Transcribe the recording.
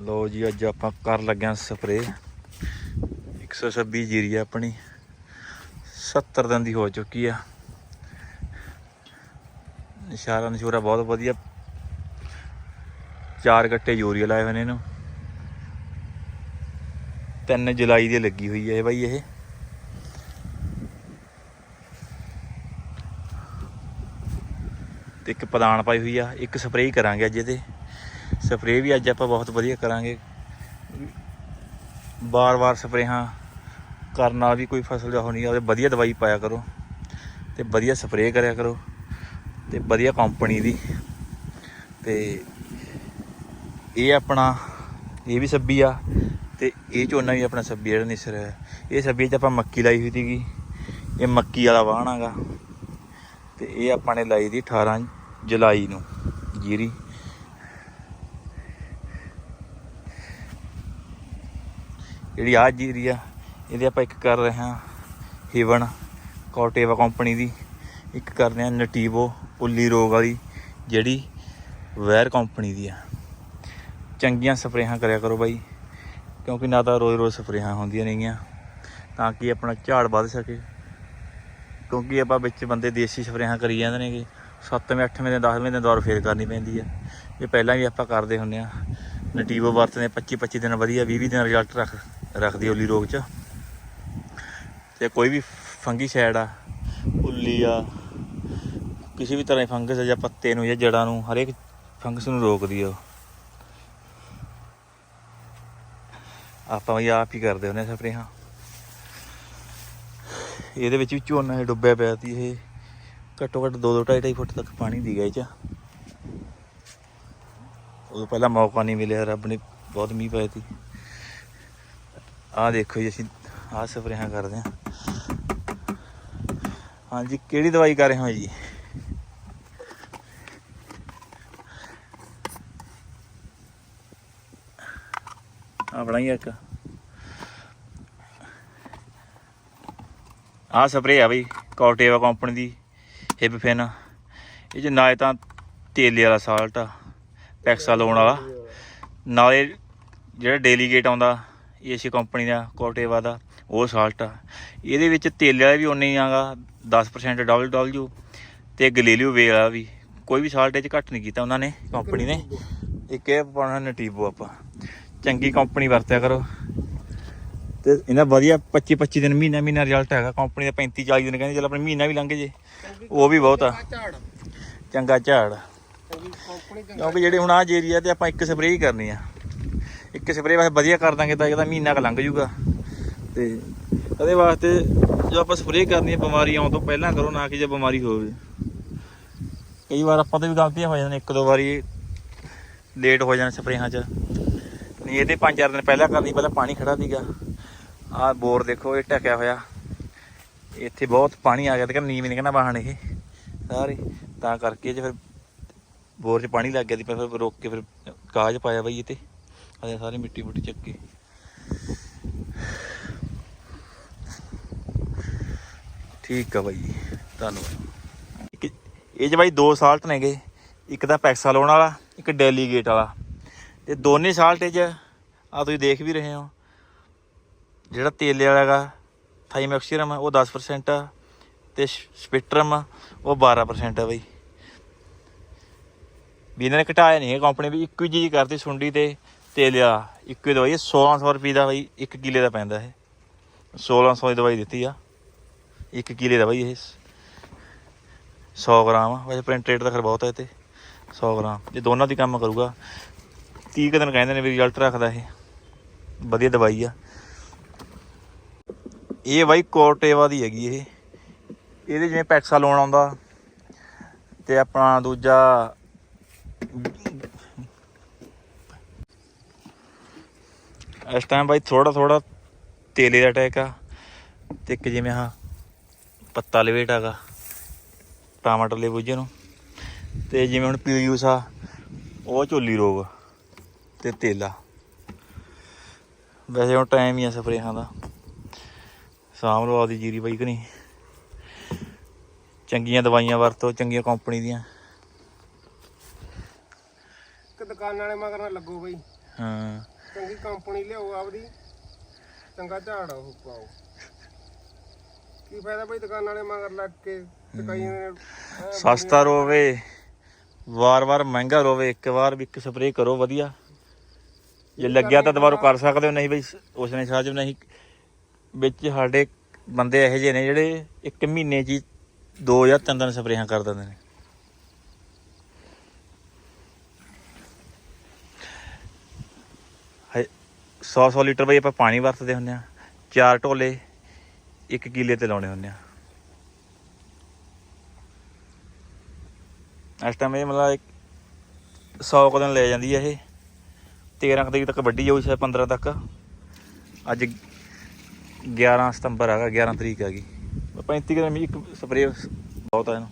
ਲੋ ਜੀ, ਅੱਜ ਆਪਾਂ ਕਰ ਲੱਗਿਆ ਸਪਰੇ 126 ਜੀਰੀ ਆ ਆਪਣੀ। 70 ਦਿਨ ਦੀ ਹੋ ਚੁੱਕੀ ਆ। ਇਸ਼ਾਰਾ ਨਸ਼ੂਰਾ ਬਹੁਤ ਵਧੀਆ। ਚਾਰ ਗੱਟੇ ਯੂਰੀਆ ਲਾਏ ਹੋਏ ਨੇ ਇਹਨੂੰ। 3 ਜੁਲਾਈ ਦੀ ਲੱਗੀ ਹੋਈ ਹੈ ਇਹ ਬਾਈ ਇਹ। ਤੇ ਇੱਕ ਪਦਾਨ ਪਾਈ ਹੋਈ ਆ। ਇੱਕ ਸਪਰੇਅ ਕਰਾਂਗੇ ਅੱਜ ਇਹਦੇ। ਸਪਰੇਅ ਵੀ ਅੱਜ ਆਪਾਂ ਬਹੁਤ ਵਧੀਆ ਕਰਾਂਗੇ। ਬਾਰ-ਬਾਰ ਸਪਰੇਹਾਂ ਕਰਨ ਨਾਲ ਵੀ ਕੋਈ ਫਸਲ ਜਾ ਹੋਣੀ ਆ, ਉਹਦੇ ਵਧੀਆ ਦਵਾਈ ਪਾਇਆ ਕਰੋ ਤੇ ਵਧੀਆ ਸਪਰੇਅ ਕਰਿਆ ਕਰੋ ਤੇ ਵਧੀਆ ਕੰਪਨੀ ਦੀ। ਤੇ ਇਹ ਆਪਣਾ, ਇਹ ਵੀ ਸੱਬੀ ਆ ਤੇ ਇਹ ਝੋਨਾ ਵੀ ਆਪਣਾ ਸੱਬੀ ਜਿਹੜਾ ਨਿਸਰ ਹੈ ਇਹ ਸੱਬੀ 'ਚ ਆਪਾਂ ਮੱਕੀ ਲਾਈ ਹੋਈ ਸੀਗੀ, ਇਹ ਮੱਕੀ ਵਾਲਾ ਵਾਹਣਾਗਾ ਤੇ ਇਹ ਆਪਾਂ ਨੇ ਲਾਈ ਦੀ 18 ਜੁਲਾਈ ਨੂੰ ਜੀਰੀ। ਜਿਹੜੀ ਆ ਜੀਰੀ ਆ, ਇਹਦੇ ਆਪਾਂ ਇੱਕ ਕਰ ਰਹੇ ਹਾਂ ਹਿਵਨ ਕੋਟੇਵਾ ਕੰਪਨੀ ਦੀ। ਇੱਕ ਕਰ ਰਹੇ ਹਾਂ ਨਟੀਵੋ ਪੁੱਲੀ ਰੋਗ ਵਾਲੀ ਜਿਹੜੀ ਵੈਰ ਕੰਪਨੀ ਦੀ ਆ। ਚੰਗੀਆਂ ਸਪਰੇਹਾਂ ਕਰਿਆ ਕਰੋ ਬਾਈ, ਕਿਉਂਕਿ ਨਾ ਤਾਂ ਰੋਜ਼ ਰੋਜ਼ ਸਪਰੇਹਾਂ ਹੁੰਦੀਆਂ ਨੇਗੀਆਂ, ਤਾਂ ਕਿ ਆਪਣਾ ਝਾੜ ਵੱਧ ਸਕੇ। ਕਿਉਂਕਿ ਆਪਾਂ ਵਿੱਚ ਬੰਦੇ ਦੇਸੀ ਸਪਰੇਹਾਂ ਕਰੀ ਜਾਂਦੇ ਨੇਗੇ 7ਵੇਂ 8ਵੇਂ ਦਿਨ 10ਵੇਂ ਦਿਨ ਦੌਰ ਫੇਰ ਕਰਨੀ ਪੈਂਦੀ ਆ। ਇਹ ਪਹਿਲਾਂ ਵੀ ਆਪਾਂ ਕਰਦੇ ਹੁੰਦੇ ਆ ਨਟੀਵੋ ਵਰਤਦੇ 25 25 ਦਿਨ ਵਧੀਆ 20 20 ਦਿਨ ਰਿਜ਼ਲਟ ਰੱਖ ਰੱਖਦੀ ਉੱਲੀ ਰੋਗ ਚ। ਤੇ ਕੋਈ ਵੀ ਫੰਗੀ ਸ਼ੈਡ ਆ, ਉੱਲੀ ਆ, ਕਿਸੇ ਵੀ ਤਰ੍ਹਾਂ ਦੀ ਫੰਗਸ ਆ ਜਾਂ ਪੱਤੇ ਨੂੰ ਜਾਂ ਜੜਾਂ ਨੂੰ, ਹਰੇਕ ਫੰਗਸ ਨੂੰ ਰੋਕਦੀ ਆ ਉਹ। ਆਪਾਂ ਵੀ ਆਪ ਹੀ ਕਰਦੇ ਹੁੰਦੇ ਆ ਸਪਰੇਹਾਂ। ਇਹਦੇ ਵਿੱਚ ਵੀ ਝੋਨਾ ਇਹ ਡੁੱਬਿਆ ਪਿਆ ਸੀ, ਇਹ ਘੱਟੋ ਘੱਟ 2 2 2.5 ਫੁੱਟ ਤੱਕ ਪਾਣੀ ਦੀ ਗਿਆ ਇਹ ਚ। ਉਦੋਂ ਪਹਿਲਾਂ ਮੌਕਾ ਨਹੀਂ ਮਿਲਿਆ, ਰੱਬ ਨੇ ਬਹੁਤ ਮੀਂਹ ਪਾਇਆ ਸੀ। ਆਹ ਦੇਖੋ ਜੀ, ਅਸੀਂ ਆਹ ਸਪਰੇਹਾਂ ਕਰਦੇ ਹਾਂ। ਹਾਂਜੀ, ਕਿਹੜੀ ਦਵਾਈ ਕਰ ਰਹੇ ਹੋ ਜੀ? ਆਪਣਾ ਹੀ ਇੱਕ। ਆਹ ਸਪਰੇਅ ਆ ਬਈ, ਕੋਟੇਵਾ ਕੰਪਨੀ ਦੀ ਹਿਬਫਿਨ ਇਹ ਚ ਨਾ ਤਾਂ ਤੇਲੇ ਵਾਲਾ ਸਾਲਟ ਆ, ਪੈਕਸਾ ਲਾਉਣ ਵਾਲਾ। ਨਾਲੇ ਜਿਹੜਾ ਡੈਲੀਗੇਟ ਆਉਂਦਾ ਏਸੀ ਕੰਪਨੀ ਦਾ ਕੋਟੇਵਾ ਦਾ ਉਹ ਸਾਲਟ ਆ। ਇਹਦੇ ਵਿੱਚ ਤੇਲੇ ਵਾਲਾ ਵੀ ਉਨੇ ਹੀ ਆਗਾ 10% ਡਬਲ ਡਬਲਯੂ ਤੇ ਗਲੀਲੀਓ ਵੇ ਵਾਲਾ ਵੀ। ਕੋਈ ਵੀ ਸਾਲਟ ਇਹ ਚ ਘੱਟ ਨਹੀਂ ਕੀਤਾ ਉਹਨਾਂ ਨੇ ਕੰਪਨੀ ਨੇ। ਇੱਕ ਇਹ ਪਾਉਣਾ ਨਟੀਬੋ ਆਪਾਂ। ਚੰਗੀ ਕੰਪਨੀ ਵਰਤਿਆ ਕਰੋ। ਤੇ ਇਹਨਾਂ ਵਧੀਆ 25 25 ਦਿਨ ਮਹੀਨਾ ਮਹੀਨਾ ਰਿਜ਼ਲਟ ਹੈਗਾ। ਕੰਪਨੀ ਦਾ 35 40 ਦਿਨ ਕਹਿੰਦੇ ਚਲ ਆਪਣੇ ਮਹੀਨਾ ਵੀ ਲੰਘ ਜੇ। ਉਹ ਵੀ ਬਹੁਤ ਆ। ਚੰਗਾ ਝਾੜ। ਕਿਉਂਕਿ ਜਿਹੜੇ ਹੁਣ ਆ ਏਰੀਆ ਤੇ ਆਪਾਂ ਇੱਕ ਸਪਰੇਅ ਹੀ ਕਰਨੀ ਆ। ਇੱਕ ਸਪਰੇਅ ਵਾਸਤੇ ਵਧੀਆ ਕਰ ਦਾਂਗੇ ਤਾਂ ਇਹਦਾ ਮਹੀਨਾ ਕ ਲੰਘ ਜੂਗਾ ਤੇ ਉਹਦੇ ਵਾਸਤੇ ਜੋ ਆਪਾਂ ਸਪਰੇਅ ਕਰਨੀ ਹੈ ਬਿਮਾਰੀ ਆਉਣ ਤੋਂ ਪਹਿਲਾਂ ਕਰੋ, ਨਾ ਕਿ ਜੇ ਬਿਮਾਰੀ ਹੋਵੇ। ਕਈ ਵਾਰ ਆਪਾਂ ਤੋਂ ਵੀ ਗਲਤੀਆਂ ਹੋ ਜਾਂਦੀਆਂ, ਇੱਕ ਦੋ ਵਾਰੀ ਲੇਟ ਹੋ ਜਾਣ ਸਪਰੇਹਾਂ 'ਚ। ਨਹੀਂ ਇਹਦੇ ਪੰਜ ਚਾਰ ਦਿਨ ਪਹਿਲਾਂ ਕਰਨੀ, ਪਹਿਲਾਂ ਪਾਣੀ ਖੜਾ ਸੀਗਾ। ਆਹ ਬੋਰ ਦੇਖੋ, ਇਹ ਟਕਿਆ ਹੋਇਆ। ਇੱਥੇ ਬਹੁਤ ਪਾਣੀ ਆ ਗਿਆ, ਤੇ ਕਹਿੰਦਾ ਨੀਵੇਂ ਨਹੀਂ ਕਹਿੰਦਾ ਬਾਹਣ ਇਹ। ਸਾਰੇ। ਤਾਂ ਕਰਕੇ ਜੇ ਫਿਰ ਬੋਰ 'ਚ ਪਾਣੀ ਲੱਗ ਗਿਆ ਸੀ ਫਿਰ ਰੋਕ ਕੇ ਫਿਰ ਕਾਜ ਪਾਇਆ ਬਈ ਇਹ ਤੇ। ਆਹ ਸਾਰੀ ਮਿੱਟੀ ਮੁੱਟੀ ਚੱਕ ਠੀਕ ਆ ਬਾਈ, ਧੰਨਵਾਦ। ਇੱਕ, ਇਹ ਚ ਬਾਈ ਦੋ ਸਾਲਟ ਨੇਗੇ, ਇੱਕ ਤਾਂ ਪੈਕਸਾ ਲਾਉਣ ਵਾਲਾ, ਇੱਕ ਡੈਲੀਗੇਟ ਵਾਲਾ। ਤੇ ਦੋਨੇ ਸਾਲਟ ਚ ਆ ਤੁਸੀਂ ਦੇਖ ਵੀ ਰਹੇ ਹੋ। ਜਿਹੜਾ ਤੇਲੇ ਵਾਲਾ ਹੈਗਾ ਥਾਈਮੈਕਸੀਰਮ ਉਹ 10% ਆ, ਤੇ ਸਪਿਕਟਰਮ ਉਹ 12% ਆ ਬਾਈ। ਵੀ ਇਹਨਾਂ ਨੇ ਘਟਾਇਆ ਨਹੀਂ ਹੈ ਕੰਪਨੀ ਵੀ, ਇੱਕੋ ਹੀ ਚੀਜ਼ ਕਰਤੀ ਸੁੰਡੀ ਤੇ ਤੇਲ ਲਿਆ। ਇੱਕੋ ਹੀ ਦਵਾਈ ਹੈ 1600 ਰੁਪਏ ਦਾ ਬਾਈ 1 ਕਿਲੇ ਦਾ ਪੈਂਦਾ ਇਹ। 1600 ਦੀ ਦਵਾਈ ਦਿੱਤੀ ਆ। 1 ਕਿਲੇ ਦਾ ਬਾਈ ਇਹ। 100 ਗ੍ਰਾਮ ਆ। ਵੈਸੇ ਪ੍ਰਿੰਟ ਰੇਟ ਤਾਂ ਖਰ ਬਹੁਤ ਹੈ ਤੇ। 100 ਗ੍ਰਾਮ। ਜੇ ਦੋਨਾਂ ਦੀ ਕੰਮ ਕਰੂਗਾ। 30 ਕੁ ਦਿਨ ਕਹਿੰਦੇ ਨੇ ਵੀ ਰਿਜ਼ਲਟ ਰੱਖਦਾ ਇਹ। ਵਧੀਆ ਦਵਾਈ ਆ। ਇਹ ਬਾਈ ਕੋਰਟੇਵਾ ਦੀ ਹੈਗੀ ਇਹ। ਇਹਦੇ ਜਿਵੇਂ ਪੈਕਸਾ ਲੋਨ ਆਉਂਦਾ। ਤੇ ਆਪਣਾ ਦੂਜਾ ਇਸ ਟਾਈਮ ਬਾਈ ਥੋੜਾ ਥੋੜਾ ਤੇਲੇ ਦਾ ਅਟੈਕ ਆ ਤੇ ਇੱਕ ਜਿਵੇਂ ਹਾਂ ਪੱਤਾ ਲਵੇਟ ਹੈਗਾ ਟਮਾਟਰ ਲੈ ਬੁੱਝੇ ਨੂੰ ਤੇ ਜਿਵੇਂ ਹੁਣ ਪੀਯੂਸ ਆ ਉਹ ਝੋਲੀ ਰੋਗ ਤੇ ਤੇਲਾ। ਵੈਸੇ ਹੁਣ ਟਾਈਮ ਹੀ ਆ ਸਪਰੇਹਾਂ ਦਾ। ਸਾਂਭ ਲਓ ਆਪਦੀ ਜੀਰੀ ਬਾਈ ਕਿ ਨਹੀਂ। ਚੰਗੀਆਂ ਦਵਾਈਆਂ ਵਰਤੋ ਚੰਗੀਆਂ ਕੰਪਨੀ ਦੀਆਂ। ਇੱਕ ਦੁਕਾਨ ਵਾਲੇ ਮਗਰ ਨਾ ਲੱਗੋ ਬਈ। ਹਾਂ। ਚੰਗੀ ਕੰਪਨੀ ਲਿਆਓ ਆਪਦੀ ਚੰਗਾ ਝਾੜ ਉਹ ਪਾਓ। ਕੀ ਫਾਇਦਾ ਬਈ ਦੁਕਾਨ ਵਾਲੇ ਮਗਰ ਲੱਗ ਕੇ ਨੇ ਐਂ ਸਸਤਾ ਰੋਵੇ ਵਾਰ-ਵਾਰ ਮਹਿੰਗਾ ਰੋਵੇ ਇੱਕ ਵਾਰ ਵੀ ਇੱਕ ਸਪਰੇਅ ਕਰੋ ਵਧੀਆ। ਜੇ ਲੱਗਿਆ ਤਾਂ ਦੁਬਾਰਾ ਕਰ ਸਕਦੇ ਹੋ ਨਹੀਂ ਬਈ ਉਸ ਨੇ ਸਾਜਬ ਨਹੀਂ। ਵਿੱਚ ਸਾਡੇ ਬੰਦੇ ਇਹੋ ਜਿਹੇ ਨੇ ਜਿਹੜੇ ਇੱਕ ਮਹੀਨੇ 'ਚ ਹੀ ਦੋ ਜਾਂ ਤਿੰਨ ਤਿੰਨ ਸਪਰੇਹਾਂ ਕਰ ਦਿੰਦੇ ਨੇ। 100-100 ਲੀਟਰ ਬਈ ਆਪਾਂ ਪਾਣੀ ਵਰਤਦੇ ਹੁੰਦੇ ਆ ਚਾਰ ਢੋਲੇ, ਇੱਕ ਕਿੱਲੇ ਤੇ ਲਾਉਣੇ ਹੁੰਦੇ ਆ ਇਸ ਟਾਈਮ ਇਹ ਮਤਲਬ 100 ਕੁ ਦਿਨ ਲੈ ਜਾਂਦੀ ਹੈ ਇਹ। 13 ਤਰੀਕ ਤੱਕ ਵੱਡੀ ਜਾਊ ਸ਼ਾਇਦ 15 ਤੱਕ। ਅੱਜ 11 ਸਤੰਬਰ ਹੈਗਾ 11 ਤਰੀਕ ਹੈਗੀ। 35 ਕੁ ਦਿਨ ਇੱਕ ਸਪਰੇਅ ਬਹੁਤ ਆ ਇਹਨੂੰ।